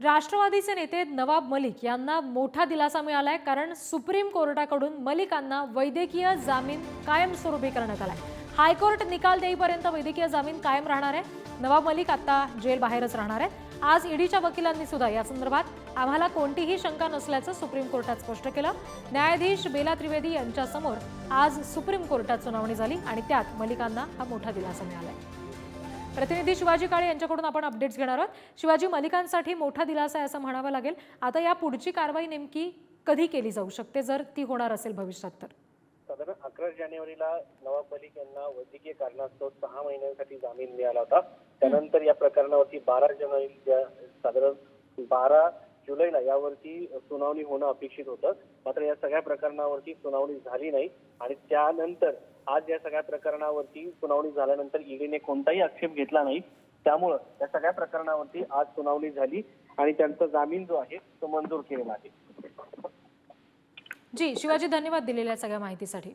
राष्ट्रवादीचे नेते नवाब मलिक यांना मोठा दिलासा मिळालाय कारण सुप्रीम कोर्टाकडून मलिकांना वैद्यकीय जामीन कायमस्वरूपी करण्यात आलाय. हायकोर्ट निकाल देईपर्यंत वैद्यकीय जामीन कायम राहणार आहे. नवाब मलिक आता जेल बाहेरच राहणार आहेत. आज ईडीच्या वकिलांनी सुद्धा या संदर्भात आम्हाला कोणतीही शंका नसल्याचं सुप्रीम कोर्टात स्पष्ट केलं. न्यायाधीश बेला त्रिवेदी यांच्यासमोर आज सुप्रीम कोर्टात सुनावणी झाली आणि त्यात मलिकांना हा मोठा दिलासा मिळालाय. प्रतिनिधी शिवाजी काळे यांच्याकडून आपण अपडेट्स घेणार आहोत. शिवाजी मलिकांसाठी मोठा दिलासा आहे असं म्हणावं लागेल. आता या पुढची कारवाई नेमकी कधी केली जाऊ शकते? जर ती होणार असेल भविष्यात तर. साधारण अकरा जानेवारीला नवाब मलिक यांना वैद्यकीय कारणास्तव सहा महिन्यांसाठी जामीन मिळाला होता. त्यानंतर या प्रकरणावरती बारा जानेवारी साधारण बारा जुलैला यावरती सुनावणी होणं अपेक्षित होतं. मात्र या सगळ्या प्रकरणावरती सुनावणी झाली नाही आणि त्यानंतर आज या सगळ्या प्रकरणावरती सुनावणी झाल्यानंतर ईडीने कोणताही आक्षेप घेतला नाही. त्यामुळं या सगळ्या प्रकरणावरती आज सुनावणी झाली आणि त्यांचा जामीन जो आहे तो मंजूर केलेला आहे. जी शिवाजी धन्यवाद दिलेल्या सगळ्या माहितीसाठी.